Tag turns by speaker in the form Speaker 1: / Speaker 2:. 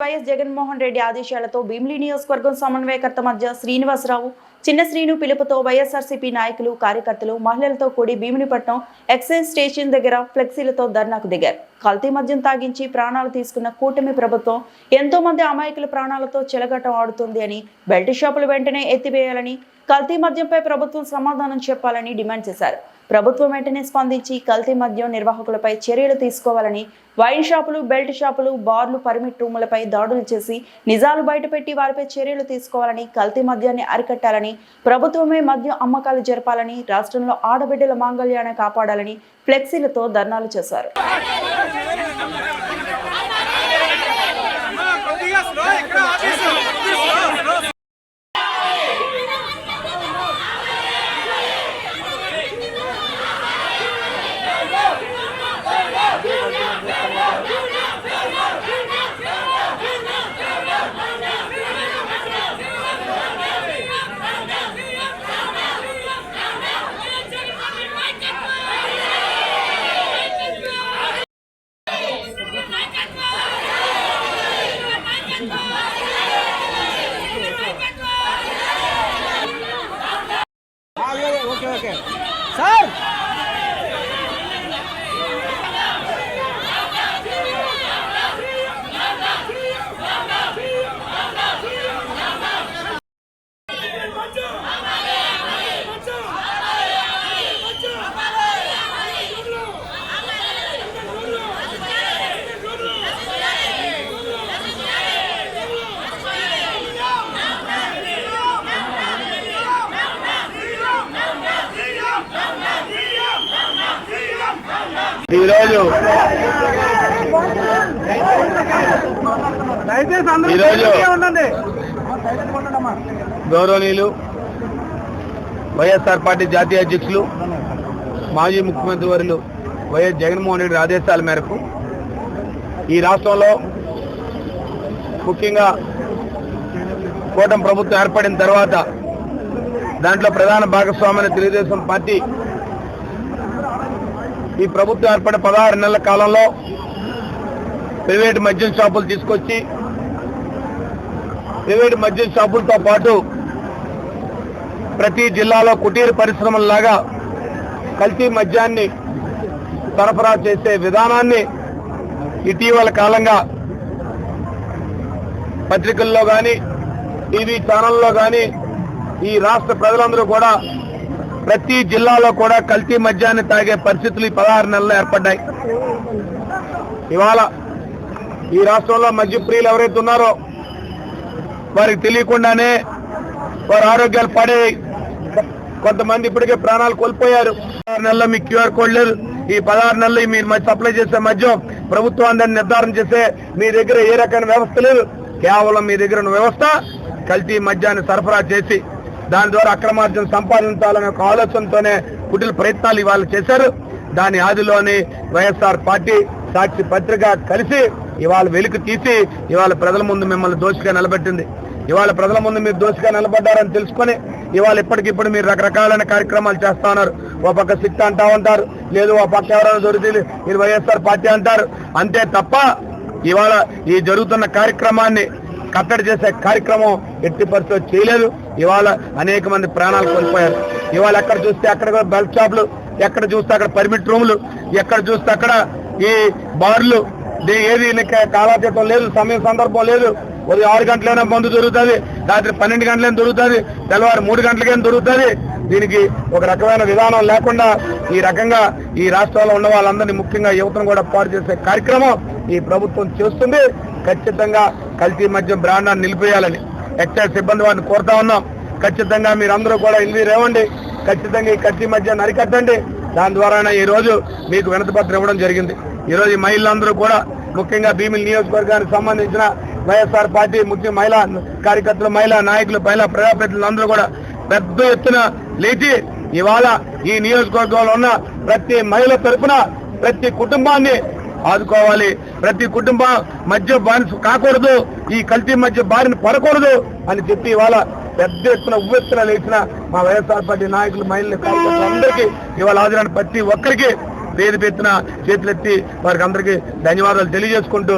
Speaker 1: YS Jaganmohan Reddy ఆదేశాలతో భీమిలి నియోజకవర్గం సమన్వయకర్త మధ్య శ్రీనివాసరావు చిన్న శ్రీను పిలుపుతో వైఎస్ఆర్సీపీ నాయకులు కార్యకర్తలు మహిళలతో కూడి భీమునిపట్నం ఎక్సైజ్ స్టేషన్ దగ్గర ఫ్లెక్సీలతో ధర్నాకు దిగారు. కల్తీ మద్యం తాగించి ప్రాణాలు తీసుకున్న కూటమి ప్రభుత్వం ఎంతో మంది అమాయకుల ప్రాణాలతో చెలగటం ఆడుతుంది అని బెల్ట్ షాపులు వెంటనే ఎత్తివేయాలని కల్తీ మద్యంపై ప్రభుత్వం సమాధానం చెప్పాలని డిమాండ్ చేశారు. ప్రభుత్వం వెంటనే స్పందించి కల్తీ మద్యం నిర్వాహకులపై చర్యలు తీసుకోవాలని వైన్ షాపులు బెల్ట్ షాపులు బార్లు పర్మిట్ రూములపై దాడులు చేసి నిజాలు బయటపెట్టి వారిపై చర్యలు తీసుకోవాలని కల్తీ మద్యాన్ని అరికట్టాలని ప్రభుత్వమే మద్యం అమ్మకాలు జరపాలని రాష్ట్రంలో ఆడబిడ్డల మాంగళ్యాన్ని కాపాడాలని ఫ్లెక్సీలతో ధర్నాలు చేశారు.
Speaker 2: ఈరోజు ఈరోజు- గౌరవనీయులు వైఎస్ఆర్ పార్టీ జాతీయ అధ్యక్షులు మాజీ ముఖ్యమంత్రి వర్యులు వైఎస్ జగన్మోహన్ రెడ్డి ఆదేశాల మేరకు ఈ రాష్ట్రంలో ముఖ్యంగా కూటమి ప్రభుత్వం ఏర్పడిన తర్వాత దాంట్లో ప్రధాన భాగస్వామైన తెలుగుదేశం పార్టీ ఈ ప్రభుత్వం ఏర్పడిన పదహారు నెలల కాలంలో ప్రైవేటు మద్యం షాపులు తీసుకొచ్చి ప్రైవేటు మద్యం షాపులతో పాటు ప్రతి జిల్లాలో కుటీర పరిశ్రమలలాగా కల్తీ మద్యాన్ని సరఫరా చేసే విధానాన్ని ఇటీవల కాలంగా పత్రికల్లో కానీ టీవీ ఛానల్లో కానీ ఈ రాష్ట్ర ప్రజలందరూ కూడా ప్రతి జిల్లాలో కూడా కల్తీ మద్యాన్ని తాగే పరిస్థితులు ఈ పదహారు నెలలు ఏర్పడ్డాయి. ఇవాళ ఈ రాష్ట్రంలో మద్య ప్రియులు ఎవరైతే ఉన్నారో వారికి తెలియకుండానే వారి ఆరోగ్యాలు పడే కొంతమంది ఇప్పటికే ప్రాణాలు కోల్పోయారు. పదహారు నెలల్లో మీ క్యూఆర్ కోడ్ లేదు ఈ పదహారు నెలలు మీరు సప్లై చేసే మద్యం ప్రభుత్వం దాన్ని నిర్ధారణ చేసే మీ దగ్గర ఏ రకమైన వ్యవస్థ లేదు. కేవలం మీ దగ్గర ఉన్న వ్యవస్థ కల్తీ మద్యాన్ని సరఫరా చేసి దాని ద్వారా అక్రమార్జన సంపాదించాలనే ఒక ఆలోచనతోనే కుటిల ప్రయత్నాలు ఇవాళ చేశారు. దాని ఆదిలోని వైఎస్ఆర్ పార్టీ సాక్షి పత్రిక కలిసి ఇవాళ వెలుగు తీసి ఇవాళ ప్రజల ముందు మిమ్మల్ని దోషిగా నిలబెట్టింది. ఇవాళ ప్రజల ముందు మీరు దోషిగా నిలబడ్డారని తెలుసుకొని ఇవాళ ఇప్పటికిప్పుడు మీరు రకరకాలైన కార్యక్రమాలు చేస్తా ఉన్నారు. ఓ పక్క సిట్ అంటా ఉంటారు లేదు ఓ పక్క ఎవరైనా దొరికితే మీరు వైఎస్ఆర్ పార్టీ అంటారు. అంతే తప్ప ఇవాళ ఈ జరుగుతున్న కార్యక్రమాన్ని కట్టడి చేసే కార్యక్రమం ఎట్టి పరిస్థితుల్లో చేయలేదు. ఇవాళ అనేక మంది ప్రాణాలు కోల్పోయారు. ఇవాళ ఎక్కడ చూస్తే అక్కడ కూడా బెల్ట్ షాపులు ఎక్కడ చూస్తే అక్కడ పర్మిట్ రూములు ఎక్కడ చూస్తే అక్కడ ఈ బార్లు ఏది కాలాతీతం లేదు సమయం సందర్భం లేదు. ఉదయం ఆరు గంటలైనా మందు దొరుకుతుంది రాత్రి పన్నెండు గంటలైనా దొరుకుతుంది తెల్లవారు మూడు గంటలకైనా దొరుకుతుంది. దీనికి ఒక రకమైన విధానం లేకుండా ఈ రకంగా ఈ రాష్ట్రంలో ఉన్న వాళ్ళందరినీ ముఖ్యంగా యువతను కూడా పాడు చేసే కార్యక్రమం ఈ ప్రభుత్వం చేస్తుంది. ఖచ్చితంగా కల్తీ మద్యం బ్రాండాన్ని నిలిపేయాలని ఎక్సైజ్ సిబ్బంది వారిని కోరుతా ఉన్నాం. ఖచ్చితంగా మీరందరూ కూడా ఇల్లు రేవండి ఖచ్చితంగా ఈ కల్తీ మద్యాన్ని అరికట్టండి. దాని ద్వారా ఈ రోజు మీకు వినతిపత్రం ఇవ్వడం జరిగింది. ఈరోజు ఈ మహిళలందరూ కూడా ముఖ్యంగా భీమిలి నియోజకవర్గానికి సంబంధించిన వైఎస్ఆర్ పార్టీ ముఖ్య మహిళా కార్యకర్తలు మహిళా నాయకులు మహిళా ప్రజాప్రతినిధులందరూ కూడా పెద్ద ఎత్తున లేచి ఇవాళ ఈ నియోజకవర్గంలో ఉన్న ప్రతి మహిళ తరఫున ప్రతి కుటుంబాన్ని ఆదుకోవాలి. ప్రతి కుటుంబం మధ్య బానిస కాకూడదు. ఈ కల్తీ మధ్య బారిన పడకూడదు అని చెప్పి ఇవాళ పెద్ద ఎత్తున ఉవ్వెత్తున లేచిన మా వైఎస్ఆర్ పార్టీ నాయకులు మహిళలు అందరికీ ఇవాళ హాజరైన ప్రతి ఒక్కరికి పేరు పెట్టిన చేతులెత్తి వారికి అందరికీ ధన్యవాదాలు తెలియజేసుకుంటూ